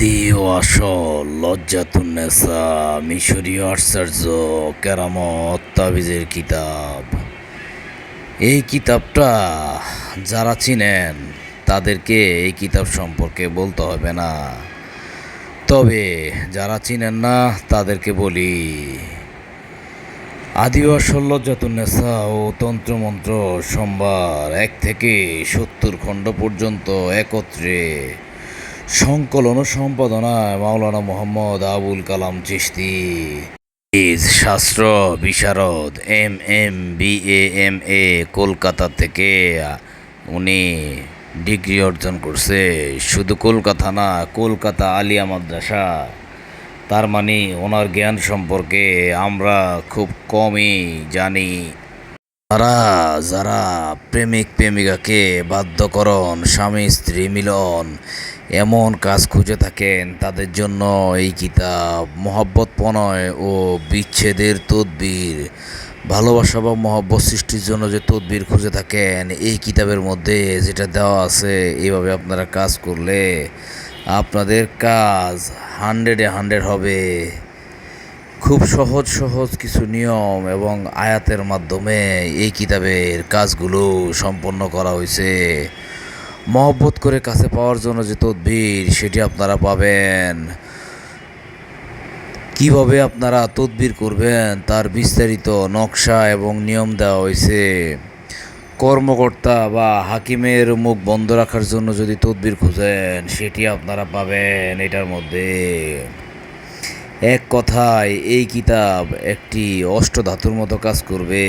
দ্বিতীয় লজ্জাতুন্নেসা মিশরীয় আশ্চর্য, কেরামত, তাবিজের কিতাব। এই কিতাবটা যারা চিনেন, তাদেরকে এই কিতাব সম্পর্কে বলতে হবে না। তবে যারা চিনেন না, তাদেরকে বলি আদিবাসল লজ্জাতুন্নেসা ও তন্ত্রমন্ত্র সোমবার এক থেকে সত্তর খণ্ড পর্যন্ত একত্রে সংকলন সম্পাদনায় মাওলানা মোহাম্মদ আবুল কালাম চিশতি। ইজ শাস্ত্র, বিশারদ M M B A M A Kolkata থেকে উনি ডিগ্রি অর্জন করছে। শুধু কলকাতা না, কলকাতা আলিয়া মাদ্রাসা। তার মানে ওনার জ্ঞান সম্পর্কে আমরা খুব কমই জানি। তারা যারা প্রেমিক, প্রেমিকাকে বাধ্যকরণ স্বামী স্ত্রী মিলন এমন কাজ খুঁজে থাকেন তাদের জন্য এই কিতাব, মহব্বত প্রণয় ও বিচ্ছেদের তদবির। ভালোবাসা বা মহব্বত সৃষ্টির জন্য যে তদবির খুঁজে থাকেন, এই কিতাবের মধ্যে যেটা দেওয়া আছে এইভাবে আপনারা কাজ করলে আপনাদের কাজ হান্ড্রেডে হান্ড্রেড হবে। খুব সহজ সহজ কিছু নিয়ম এবং আয়াতের মাধ্যমে এই কিতাবের কাজগুলো সম্পন্ন করা হয়েছে। মহব্বত করে কাছে পাওয়ার জন্য যে তদবির, সেটি আপনারা পাবেন। কীভাবে আপনারা তদবির করবেন, তার বিস্তারিত নকশা এবং নিয়ম দেওয়া হয়েছে। কর্মকর্তা বা হাকিমের মুখ বন্ধ রাখার জন্য যদি তদবির খুঁজেন, সেটি আপনারা পাবেন এটার মধ্যে। এক কথায়, এই কিতাব একটি অষ্টধাতুর মতো কাজ করবে।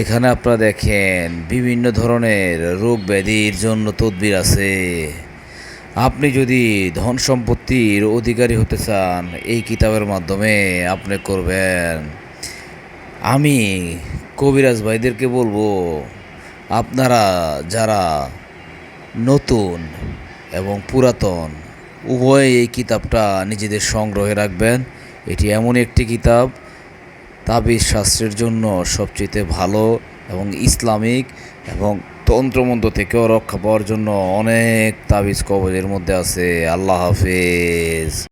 এখানে আপনারা দেখেন, বিভিন্ন ধরনের রোগ ব্যাধির জন্য তদবির আছে। আপনি যদি ধন সম্পত্তির অধিকারী হতে চান, এই কিতাবের মাধ্যমে আপনি করবেন। আমি কবিরাজ ভাইদেরকে বলব, আপনারা যারা নতুন এবং পুরাতন উভয় এই কিতাবটা নিজেদের সংগ্রহে রাখবেন। এটি এমন একটি কিতাব তাবিজ শাস্ত্রের জন্য সবচেয়ে ভালো এবং ইসলামিক এবং তন্ত্রমন্ত্র থেকেও রক্ষা পাওয়ার জন্য অনেক তাবিজ কবজের মধ্যে আছে। আল্লাহ হাফেজ।